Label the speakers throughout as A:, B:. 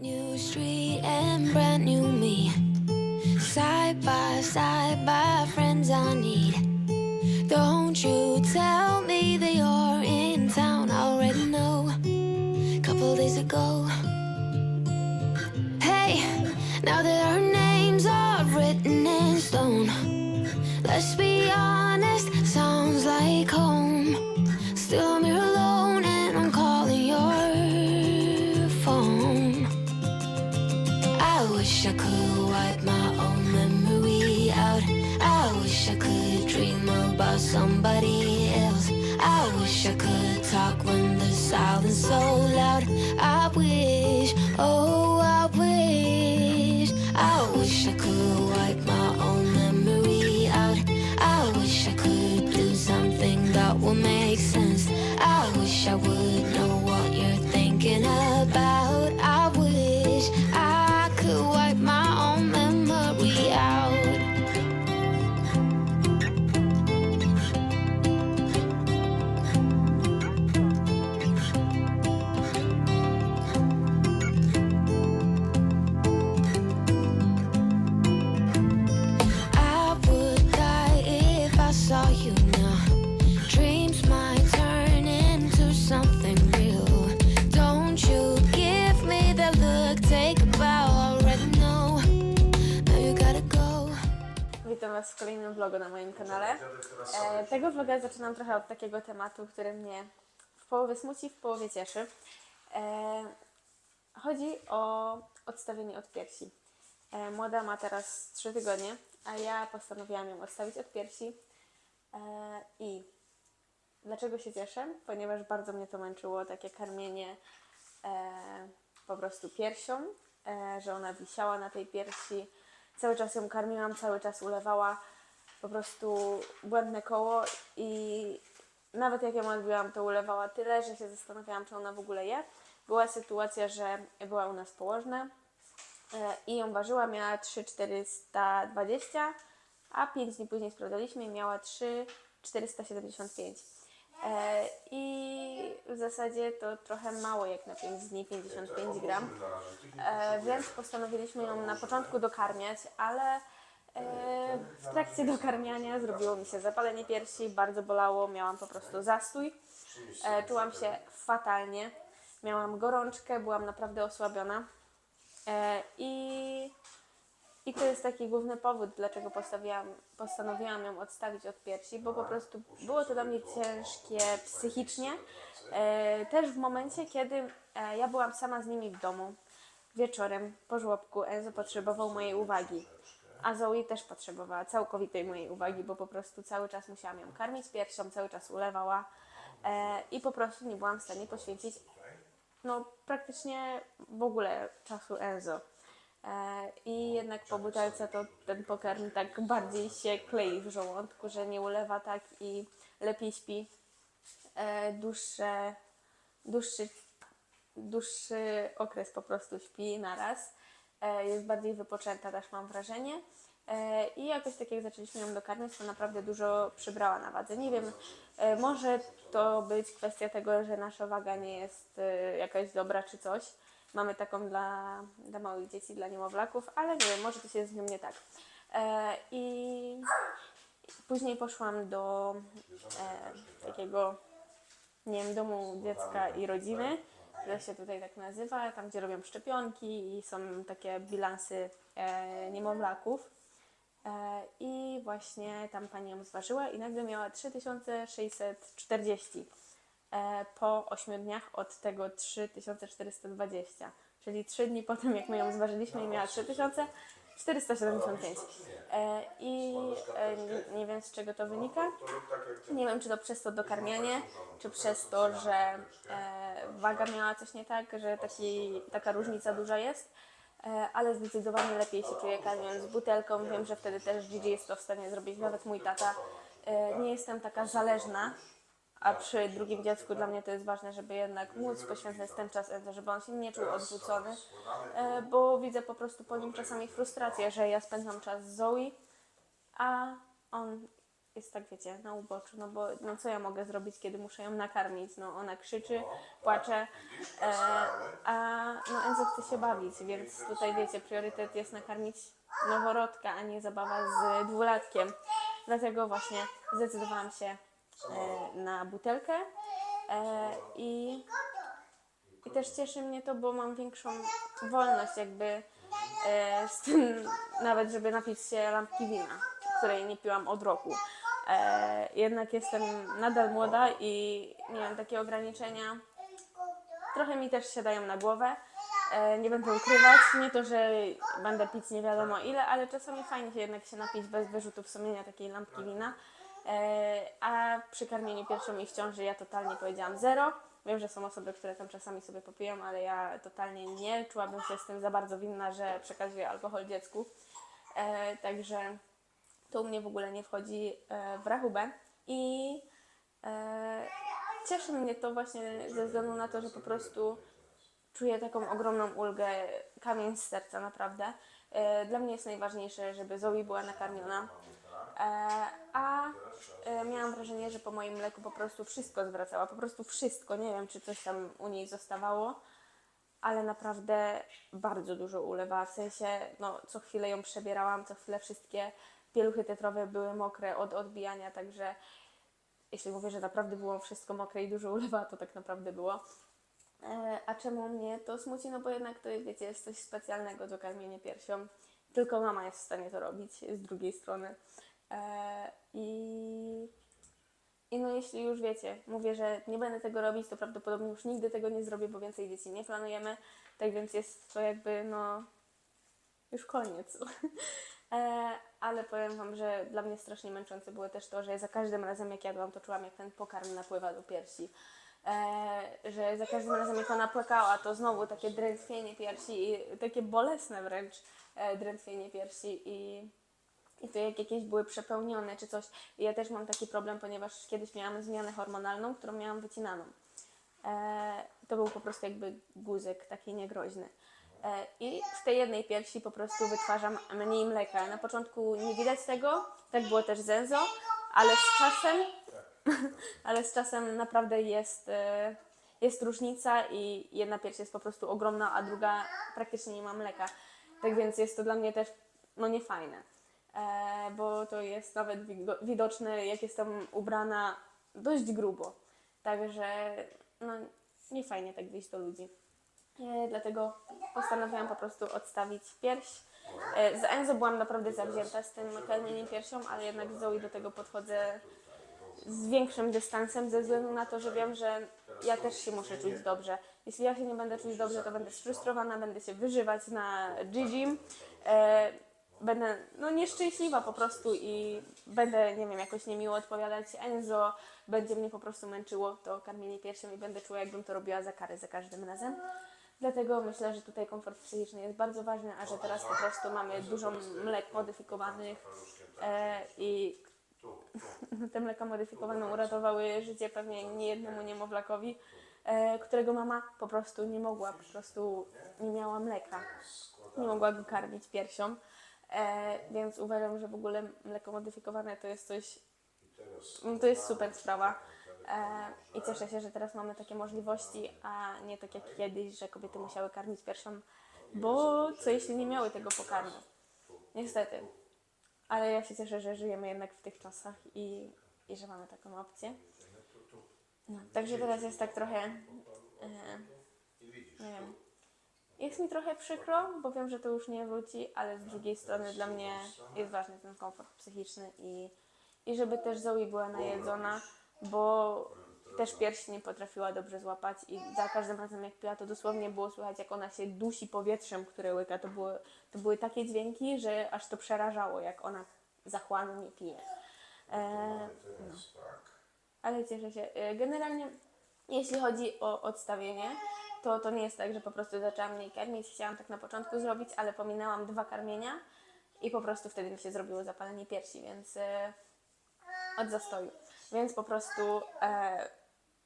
A: new street and brand new me. Somebody else. I wish I could talk when the silence so
B: tego vloga zaczynam trochę od takiego tematu, który mnie w połowie smuci, w połowie cieszy. E, chodzi o odstawienie od piersi. E, młoda ma teraz 3 tygodnie, a ja postanowiłam ją odstawić od piersi. E, I dlaczego się cieszę? Ponieważ bardzo mnie to męczyło, takie karmienie e, po prostu piersią, e, że ona wisiała na tej piersi. Cały czas ją karmiłam, cały czas ulewała. Po prostu błędne koło i nawet jak ją odbiłam, to ulewała tyle, że się zastanawiałam, czy ona w ogóle je. Była sytuacja, że była u nas położna e, i ją ważyła, miała 3,420, a 5 dni później sprawdzaliśmy i miała 3,475. E, I w zasadzie to trochę mało jak na 5 dni, 55 gram. E, więc postanowiliśmy ją na początku dokarmiać, ale e, w trakcie dokarmiania zrobiło mi się zapalenie piersi, bardzo bolało, miałam po prostu zastój. E, czułam się fatalnie, miałam gorączkę, byłam naprawdę osłabiona. E, I i to jest taki główny powód, dlaczego postawiłam, postanowiłam ją odstawić od piersi, bo po prostu było to dla mnie ciężkie psychicznie. E, też w momencie, kiedy e, ja byłam sama z nimi w domu, wieczorem po żłobku, Enzo potrzebował mojej uwagi. A Zoe też potrzebowała całkowitej mojej uwagi, bo po prostu cały czas musiałam ją karmić piersią, cały czas ulewała e, i po prostu nie byłam w stanie poświęcić no praktycznie w ogóle czasu Enzo. E, I jednak po butelce to ten pokarm tak bardziej się klei w żołądku, że nie ulewa tak i lepiej śpi e, dłuższe, dłuższy, dłuższy okres po prostu śpi naraz. E, jest bardziej wypoczęta też mam wrażenie. E, I jakoś tak jak zaczęliśmy ją dokarmiać, to naprawdę dużo przybrała na wadze. Nie wiem, e, może to być kwestia tego, że nasza waga nie jest jakaś dobra czy coś. Mamy taką dla, dla małych dzieci, dla niemowlaków, ale nie wiem, może to się z nią nie tak. I później poszłam do takiego, nie wiem, domu dziecka i rodziny, że się tutaj tak nazywa, tam gdzie robią szczepionki i są takie bilansy e, niemowlaków. E, I właśnie tam pani ją zważyła i nagle miała 3640 e, po 8 dniach od tego 3420. Czyli 3 dni po tym, jak my ją zważyliśmy i miała 3475. E, I e, nie, nie wiem z czego to wynika. Nie wiem, czy to przez to dokarmianie, czy przez to, że e, waga miała coś nie tak, że taki, taka różnica duża jest. E, ale zdecydowanie lepiej się czuję karmiąc butelką. Wiem, że wtedy też Gigi jest to w stanie zrobić, nawet mój tata. E, nie jestem taka zależna, a przy drugim dziecku dla mnie to jest ważne, żeby jednak móc poświęcać ten czas Enzo, żeby on się nie czuł odrzucony, e, bo widzę po prostu po nim czasami frustrację, że ja spędzam czas z Zoe, a on jest tak, wiecie, na uboczu, no bo no co ja mogę zrobić, kiedy muszę ją nakarmić? No ona krzyczy, płacze, e, a no Enzo chce się bawić, więc tutaj wiecie, priorytet jest nakarmić noworodka, a nie zabawa z dwulatkiem. Dlatego właśnie zdecydowałam się na butelkę e, i, i też cieszy mnie to, bo mam większą wolność jakby e, z tym, nawet żeby napić się lampki wina, której nie piłam od roku. E, jednak jestem nadal młoda i nie wiem, takie ograniczenia trochę mi też siadają na głowę. E, nie będę ukrywać, nie to, że będę pić nie wiadomo ile, ale czasami fajnie się jednak się napić bez wyrzutów sumienia takiej lampki wina. E, a przy karmieniu piersią i w ciąży ja totalnie powiedziałam zero. Wiem, że są osoby, które tam czasami sobie popiją, ale ja totalnie nie. Czułabym się z tym za bardzo winna, że przekazuję alkohol dziecku. E, także to u mnie w ogóle nie wchodzi e, w rachubę. I cieszy mnie to właśnie ze względu na to, że po prostu czuję taką ogromną ulgę, kamień z serca naprawdę. Dla mnie jest najważniejsze, żeby Zoe była nakarmiona. E, A e, miałam wrażenie, że po moim mleku po prostu wszystko zwracała, po prostu wszystko. Nie wiem, czy coś tam u niej zostawało, ale naprawdę bardzo dużo ulewa. W sensie, no, co chwilę ją przebierałam, co chwilę wszystkie pieluchy tetrowe były mokre od odbijania, także jeśli mówię, że naprawdę było wszystko mokre i dużo ulewa, to tak naprawdę było. E, a czemu mnie to smuci? No bo jednak to wiecie, jest coś specjalnego do karmienia piersią. Tylko mama jest w stanie to robić z drugiej strony. E, I, I no jeśli już wiecie, mówię, że nie będę tego robić, to prawdopodobnie już nigdy tego nie zrobię, bo więcej dzieci nie planujemy. Tak więc jest to jakby no już koniec. E, ale powiem Wam, że dla mnie strasznie męczące było też to, że za każdym razem jak jadłam, to czułam jak ten pokarm napływa do piersi. E, że za każdym razem jak ona płakała, to znowu takie drętwienie piersi i takie bolesne wręcz e, drętwienie piersi i, i to jak jakieś były przepełnione czy coś. Ja też mam taki problem, ponieważ kiedyś miałam zmianę hormonalną, którą miałam wycinaną. E, to był po prostu jakby guzek taki niegroźny. E, I w tej jednej piersi po prostu wytwarzam mniej mleka. Na początku nie widać tego, tak było też z Enzo, ale z czasem, ale z czasem naprawdę jest, e, jest różnica i jedna pierś jest po prostu ogromna, a druga praktycznie nie ma mleka. Tak więc jest to dla mnie też no niefajne, bo to jest nawet wido- widoczne, jak jestem ubrana dość grubo. Także no nie fajnie tak wyjść do ludzi. E, dlatego postanowiłam po prostu odstawić pierś. E, z Enzo byłam naprawdę zawzięta z tym karmieniem piersią, ale jednak z Zoe do tego podchodzę z większym dystansem, ze względu na to, że wiem, że ja też się muszę czuć dobrze. Jeśli ja się nie będę czuć dobrze, to będę sfrustrowana, będę się wyżywać na Gigi. Będę no, nieszczęśliwa po prostu i będę, nie wiem, jakoś niemiło odpowiadać Enzo, będzie mnie po prostu męczyło to karmienie piersią i będę czuła, jakbym to robiła za karę za każdym razem. Dlatego myślę, że tutaj komfort psychiczny jest bardzo ważny, a że teraz po prostu mamy dużo mlek modyfikowanych e, i te mleka modyfikowane uratowały życie pewnie niejednemu niemowlakowi, e, którego mama po prostu nie mogła, po prostu nie miała mleka. Nie mogła go karmić piersią. E, więc uważam, że w ogóle mleko modyfikowane to jest coś, no to jest super sprawa. E, I cieszę się, że teraz mamy takie możliwości, a nie tak jak kiedyś, że kobiety musiały karmić piersią, bo co jeśli nie miały tego pokarmu? Niestety. Ale ja się cieszę, że żyjemy jednak w tych czasach i, i że mamy taką opcję. No, także teraz jest tak trochę, e, nie wiem, jest mi trochę przykro, bo wiem, że to już nie wróci, ale z drugiej strony dla mnie jest ważny ten komfort psychiczny i, i żeby też Zoe była najedzona, bo też piersi nie potrafiła dobrze złapać i za każdym razem jak piła, to dosłownie było słychać, jak ona się dusi powietrzem, które łyka. To były, to były takie dźwięki, że aż to przerażało, jak ona zachłannie pije. E, no. Ale cieszę się. E, Generalnie, jeśli chodzi o odstawienie, to to nie jest tak, że po prostu zaczęłam mniej karmić. Chciałam tak na początku zrobić, ale pominęłam dwa karmienia i po prostu wtedy mi się zrobiło zapalenie piersi, więc e, od zastoju. Więc po prostu e,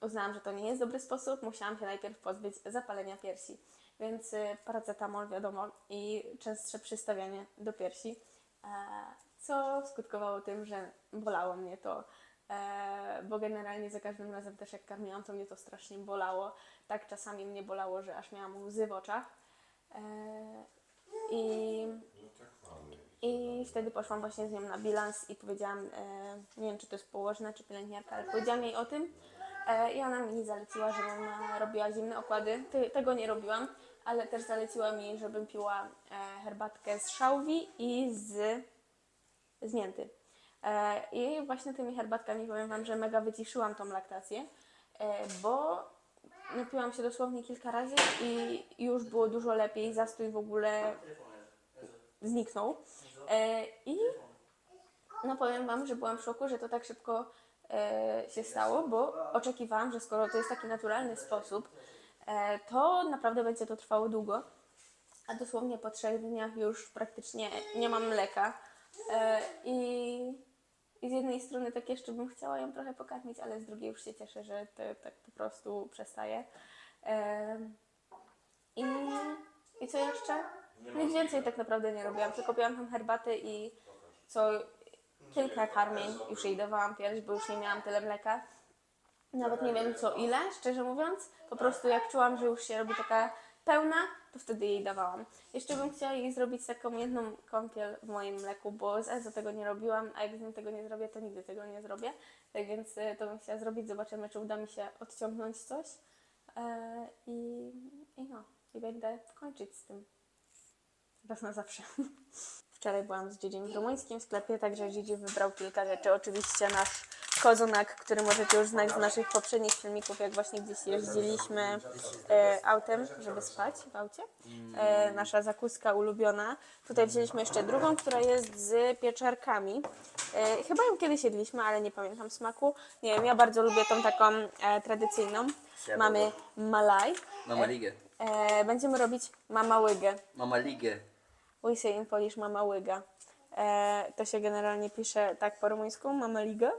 B: uznałam, że to nie jest dobry sposób. Musiałam się najpierw pozbyć zapalenia piersi. Więc e, paracetamol, wiadomo, i częstsze przystawianie do piersi. E, co skutkowało tym, że bolało mnie to, bo generalnie za każdym razem też jak karmiłam, to mnie to strasznie bolało. Tak czasami mnie bolało, że aż miałam łzy w oczach. E, I i wtedy poszłam właśnie z nią na bilans i powiedziałam, e, nie wiem czy to jest położna czy pielęgniarka, ale powiedziałam jej o tym e, i ona mi zaleciła, żebym e, robiła zimne okłady. Tego nie robiłam, ale też zaleciła mi, żebym piła e, herbatkę z szałwi i z, z mięty. E, I właśnie tymi herbatkami powiem Wam, że mega wyciszyłam tą laktację, e, bo napiłam się dosłownie kilka razy i już było dużo lepiej, zastój w ogóle zniknął. E, I no powiem Wam, że byłam w szoku, że to tak szybko się stało, bo oczekiwałam, że skoro to jest taki naturalny sposób, to naprawdę będzie to trwało długo. A dosłownie po trzech dniach już praktycznie nie mam mleka. I, I z jednej strony tak jeszcze bym chciała ją trochę pokarmić, ale z drugiej już się cieszę, że to tak po prostu przestaje. I, I co jeszcze? Nic więcej tak naprawdę nie robiłam, tylko piłam tam herbatę i co kilka karmień już jej dawałam pierś, bo już nie miałam tyle mleka. Nawet nie wiem co ile, szczerze mówiąc. Po prostu jak czułam, że już się robi taka pełna, to wtedy jej dawałam. Jeszcze bym chciała jej zrobić taką jedną kąpiel w moim mleku, bo z tego nie robiłam, a jak z tego nie zrobię, to nigdy tego nie zrobię. Tak więc e, to bym chciała zrobić. Zobaczymy, czy uda mi się odciągnąć coś. E, I, i no, i będę kończyć z tym raz na zawsze. Wczoraj byłam z Dziedziem w rumuńskim sklepie, także Dzidzi wybrał kilka rzeczy. Oczywiście nasz kozonak, który możecie już znać z naszych poprzednich filmików, jak właśnie gdzieś jeździliśmy e, autem, żeby spać w aucie. E, nasza zakuska ulubiona. Tutaj wzięliśmy jeszcze drugą, która jest z pieczarkami. E, chyba ją kiedyś jedliśmy, ale nie pamiętam smaku. Nie wiem, ja bardzo lubię tą taką e, tradycyjną. Mamy malaj.
C: Mama Ligę.
B: E, będziemy robić mama łygę.
C: Mama Ligę.
B: We say in Polish mama łyga. E, to się generalnie pisze tak po rumuńsku, mama liga,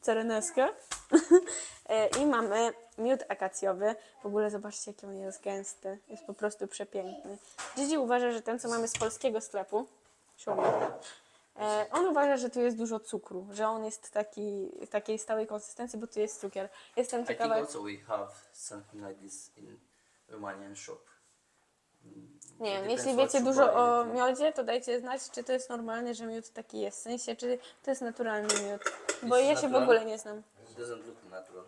B: cereneska. e, I mamy miód akacjowy. W ogóle zobaczcie, jaki on jest gęsty. Jest po prostu przepiękny. Gigi uważa, że ten, co mamy z polskiego sklepu, siódmy, e, on uważa, że tu jest dużo cukru, że on jest taki, takiej stałej konsystencji, bo tu jest cukier. Jestem
C: I think
B: ciekawa,
C: also we have something like this in Romanian shop.
B: Nie wiem, jeśli wiecie dużo o miodzie, to dajcie znać, czy to jest normalne, że miód taki jest. W sensie, czy to jest naturalny miód. Bo ja się w
C: natural?
B: ogóle nie znam.
C: It doesn't look natural.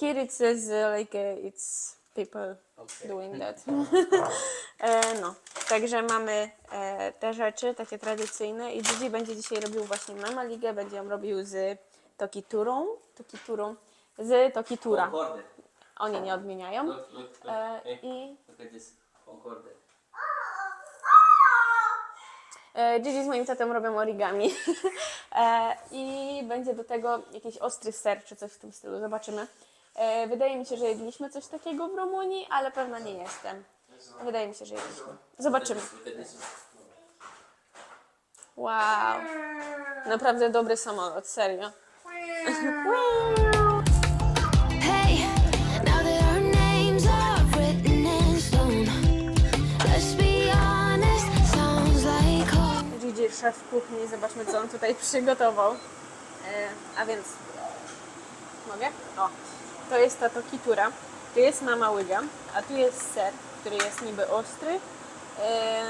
B: Here it says uh, like uh, it's people
C: Okay.
B: doing that. e, no, także mamy e, te rzeczy, takie tradycyjne i Gigi będzie dzisiaj robił właśnie Mama Ligę, będzie ją robił z tokiturą, tokiturą, z tokitura. Oni nie odmieniają.
C: Look, look, look.
B: E,
C: Hey,
B: I
C: look at this. Concorde.
B: E, z moim tatem robią origami. e, I będzie do tego jakiś ostry ser czy coś w tym stylu. Zobaczymy. E, wydaje mi się, że jedliśmy coś takiego w Rumunii, ale pewna nie jestem. Wydaje mi się, że jedliśmy. Zobaczymy. Wow. Naprawdę dobry samolot, serio. szef kuchni, zobaczmy co on tutaj przygotował. E, a więc, mogę? O, to jest ta tokitura, tu jest mama łyga, a tu jest ser, który jest niby ostry. E,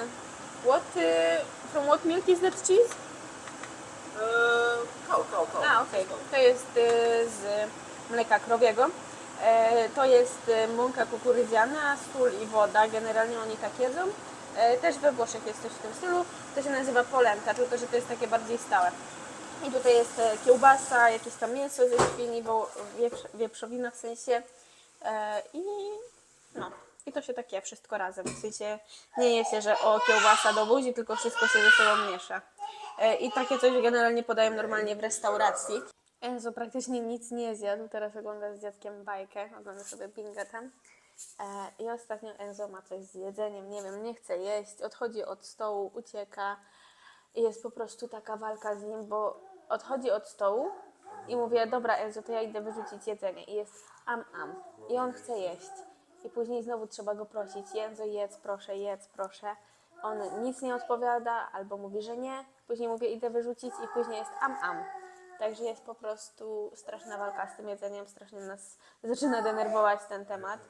B: what, e, from what milk is that cheese?
C: Cow, cow, cow.
B: A, okej. To jest e, z mleka krowiego. E, to jest e, mąka kukurydziana, sól i woda. Generalnie oni tak jedzą. E, też we Włoszech jest coś w tym stylu. To się nazywa polenta, tylko że to jest takie bardziej stałe. I tutaj jest e, kiełbasa, jakieś tam mięso ze świni, bo wieprz, wieprzowina w sensie. E, I no. I to się takie wszystko razem. W sensie nie je się, że o kiełbasa do buzi, tylko wszystko się ze sobą miesza. I takie coś generalnie podają normalnie w restauracji. Enzo praktycznie nic nie zjadł, teraz ogląda z dziadkiem bajkę, ogląda sobie Binga tam. E, I ostatnio Enzo ma coś z jedzeniem, nie wiem, nie chce jeść, odchodzi od stołu, ucieka i jest po prostu taka walka z nim, bo odchodzi od stołu i mówię, dobra Enzo, to ja idę wyrzucić jedzenie i jest am am i on chce jeść. I później znowu trzeba go prosić, Enzo jedz, proszę, jedz, proszę. on nic nie odpowiada, albo mówi, że nie, później mówię idę wyrzucić i później jest am am. Także jest po prostu straszna walka z tym jedzeniem, strasznie nas zaczyna denerwować ten temat,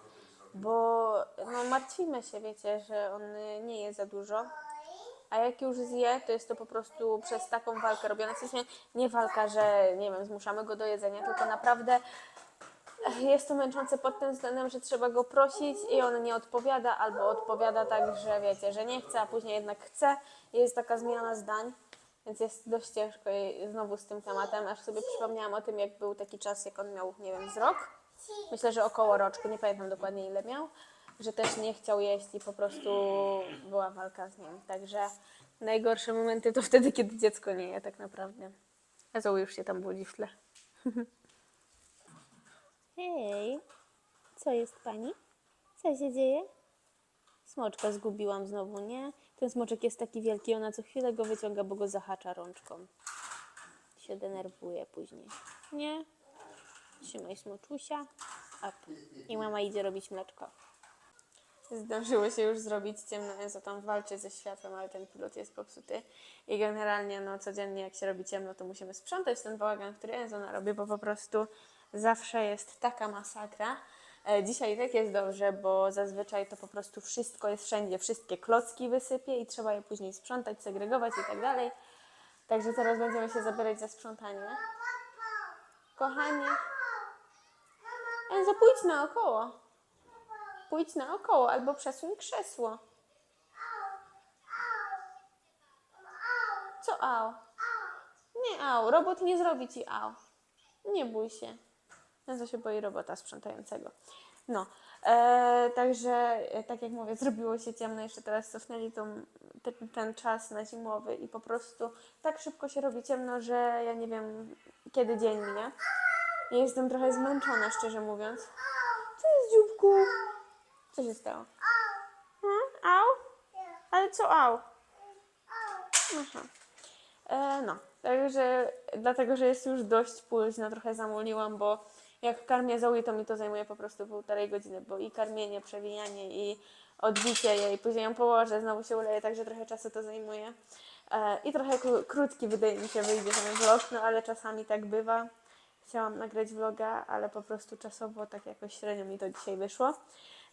B: bo no, martwimy się, wiecie, że on nie je za dużo, a jak już zje, to jest to po prostu przez taką walkę robione. W sensie nie walka, że nie wiem, zmuszamy go do jedzenia, tylko naprawdę jest to męczące pod tym względem, że trzeba go prosić i on nie odpowiada, albo odpowiada tak, że wiecie, że nie chce, a później jednak chce. Jest taka zmiana zdań, więc jest dość ciężko znowu z tym tematem. Aż sobie przypomniałam o tym, jak był taki czas, jak on miał, nie wiem, z rok. Myślę, że około roczku, nie pamiętam dokładnie ile miał, że też nie chciał jeść i po prostu była walka z nim. Także najgorsze momenty to wtedy, kiedy dziecko nie je tak naprawdę. A Zoe już się tam budzi w tle. Hej, co jest pani? Co się dzieje? Smoczka zgubiłam znowu, nie? Ten smoczek jest taki wielki, ona co chwilę go wyciąga, bo go zahacza rączką. Się denerwuje później. Nie? Trzymaj smoczusia. Up. I mama idzie robić mleczko. Zdążyło się już zrobić ciemno, Enzo tam walczy ze światłem, ale ten pilot jest popsuty. I generalnie no codziennie jak się robi ciemno, to musimy sprzątać ten bałagan, który Enzo narobi, bo po prostu zawsze jest taka masakra. E, Dzisiaj tak jest dobrze, bo zazwyczaj to po prostu wszystko jest wszędzie, wszystkie klocki wysypie i trzeba je później sprzątać, segregować i tak dalej. Także teraz będziemy się zabierać za sprzątanie. Kochanie, Enzo, pójdź naokoło. Pójdź naokoło albo przesuń krzesło. Co au? Nie au, robot nie zrobi ci au. Nie bój się. Enzo się boi robota sprzątającego. No, e, także e, tak jak mówię, zrobiło się ciemno, jeszcze teraz cofnęli tą, ten, ten czas na zimowy i po prostu tak szybko się robi ciemno, że ja nie wiem kiedy dzień minie. Ja jestem trochę zmęczona, szczerze mówiąc. Co jest, dzióbku? Co się stało? Hmm? Au? Ale co au? Aha. E, no, także dlatego, że jest już dość późno, trochę zamuliłam, bo jak karmię Zoe, to mi to zajmuje po prostu półtorej godziny, bo i karmienie, przewijanie i odbicie jej, później ją położę, znowu się uleję, także trochę czasu to zajmuje. E, I trochę kró- krótki wydaje mi się wyjdzie ten vlog, no ale czasami tak bywa. Chciałam nagrać vloga, ale po prostu czasowo tak jakoś średnio mi to dzisiaj wyszło.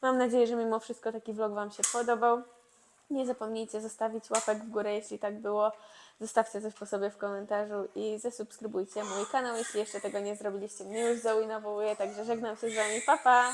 B: Mam nadzieję, że mimo wszystko taki vlog Wam się podobał. Nie zapomnijcie zostawić łapek w górę, jeśli tak było. Zostawcie coś po sobie w komentarzu i zasubskrybujcie mój kanał, jeśli jeszcze tego nie zrobiliście. Mnie już nawołuje, także żegnam się z Wami. Pa, pa!